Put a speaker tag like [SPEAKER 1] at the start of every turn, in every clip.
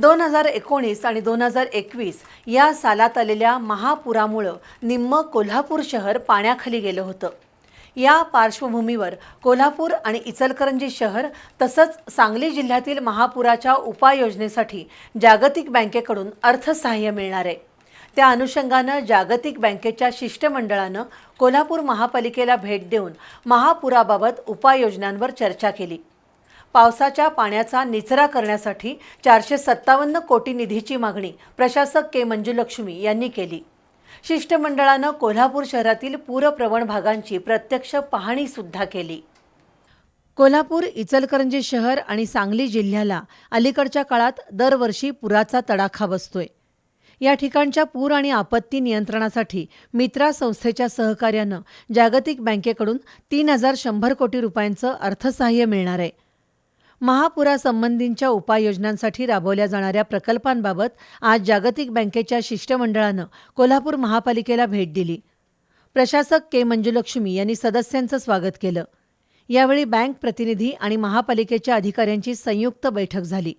[SPEAKER 1] दोन हजार एकोणीस आणि दोन हजार एकवीस या सालात आलेल्या महापुरामुळं निम्म कोल्हापूर शहर पाण्याखाली गेलं होतं. या पार्श्वभूमीवर कोल्हापूर आणि इचलकरंजी शहर तसंच सांगली जिल्ह्यातील महापुराच्या उपाययोजनेसाठी जागतिक बँकेकडून अर्थसहाय्य मिळणार आहे. त्या अनुषंगानं जागतिक बँकेच्या शिष्टमंडळानं कोल्हापूर महापालिकेला भेट देऊन महापुराबाबत उपाययोजनांवर चर्चा केली. पावसाच्या पाण्याचा निचरा करण्यासाठी चारशे सत्तावन्न कोटी निधीची मागणी प्रशासक के मंजुलक्ष्मी यांनी केली. शिष्टमंडळानं कोल्हापूर शहरातील पूरप्रवण भागांची प्रत्यक्ष पाहणीसुद्धा केली. कोल्हापूर इचलकरंजी शहर आणि सांगली जिल्ह्याला अलीकडच्या काळात दरवर्षी पुराचा तडाखा बसतोय. या ठिकाणच्या पूर आणि आपत्ती नियंत्रणासाठी मित्रा संस्थेच्या सहकार्यानं जागतिक बँकेकडून तीन हजार शंभर कोटी रुपयांचं अर्थसहाय्य मिळणार आहे. महापुरासंबंधींच्या उपाययोजनांसाठी राबवल्या जाणाऱ्या प्रकल्पांबाबत आज जागतिक बँकेच्या शिष्टमंडळानं कोल्हापूर महापालिकेला भेट दिली. प्रशासक के मंजुलक्ष्मी यांनी सदस्यांचं स्वागत केलं. यावेळी बँक प्रतिनिधी आणि महापालिकेच्या अधिकाऱ्यांची संयुक्त बैठक झाली.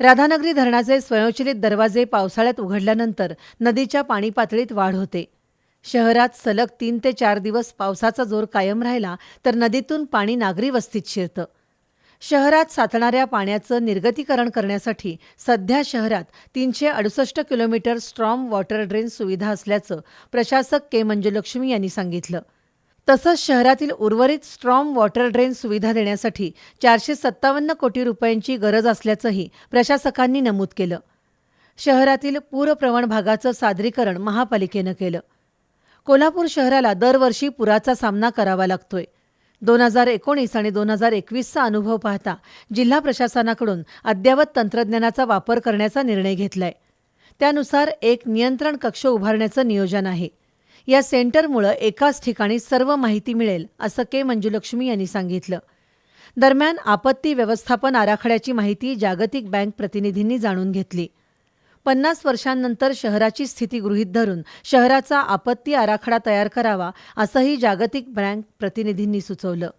[SPEAKER 1] राधानगरी धरणाचे स्वयंचलित दरवाजे पावसाळ्यात उघडल्यानंतर नदीच्या पाणी पातळीत वाढ होते. शहरात सलग तीन ते चार दिवस पावसाचा जोर कायम राहिला तर नदीतून पाणी नागरी वस्तीत शिरतं. शहरात साचणाऱ्या पाण्याचं निर्गतीकरण करण्यासाठी सध्या शहरात तीनशे अडुसष्ट किलोमीटर स्ट्रॉम वॉटर ड्रेन सुविधा असल्याचं प्रशासक के मंजुलक्ष्मी यांनी सांगितलं. तसंच शहरातील उर्वरित स्ट्रॉम वॉटर ड्रेन सुविधा देण्यासाठी चारशे सत्तावन्न कोटी रुपयांची गरज असल्याचंही प्रशासकांनी नमूद केलं. शहरातील पूरप्रवण भागाचं सादरीकरण महापालिकेनं केलं. कोल्हापूर शहराला दरवर्षी पुराचा सामना करावा लागतोय. दोन हजार एकोणीस आणि दोन हजार एकवीसचा अनुभव पाहता जिल्हा प्रशासनाकडून अद्ययावत तंत्रज्ञानाचा वापर करण्याचा निर्णय घेतलाय. त्यानुसार एक नियंत्रण कक्ष उभारण्याचं नियोजन आहे. या सेंटरमुळं एकाच ठिकाणी सर्व माहिती मिळेल असं के मंजुलक्ष्मी यांनी सांगितलं. दरम्यान आपत्ती व्यवस्थापन आराखड्याची माहिती जागतिक बँक प्रतिनिधींनी जाणून घेतली. पन्नास वर्षांनंतर शहराची स्थिती गृहीत धरून शहराचा आपत्ती आराखडा तयार करावा असंही जागतिक बँक प्रतिनिधींनी सुचवलं.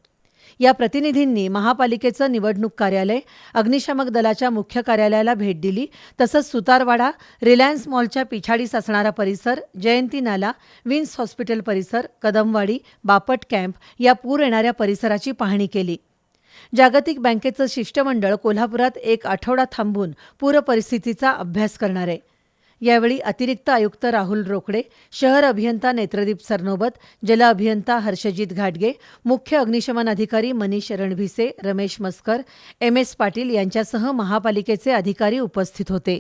[SPEAKER 1] या प्रतिनिधींनी महापालिकेचं निवडणूक कार्यालय अग्निशामक दलाच्या मुख्य कार्यालयाला भेट दिली तसंच सुतारवाडा रिलायन्स मॉलच्या पिछाडीस असणारा परिसर जयंती नाला विन्स हॉस्पिटल परिसर कदमवाडी बापट कॅम्प या पूर येणाऱ्या परिसराची पाहणी केली. जागतिक बँकेचं शिष्टमंडळ कोल्हापुरात एक आठवडा थांबून पूर परिस्थितीचा अभ्यास करणार आहे. यावेळी अतिरिक्त आयुक्त राहुल रोकडे शहर अभियंता नेत्रदीप सरनोबत जल अभियंता हर्षजित घाटगे मुख्य अग्निशमन अधिकारी मनीष रणभिसे रमेश मस्कर एम एस पाटील यांच्यासह महापालिकेचे अधिकारी उपस्थित होते.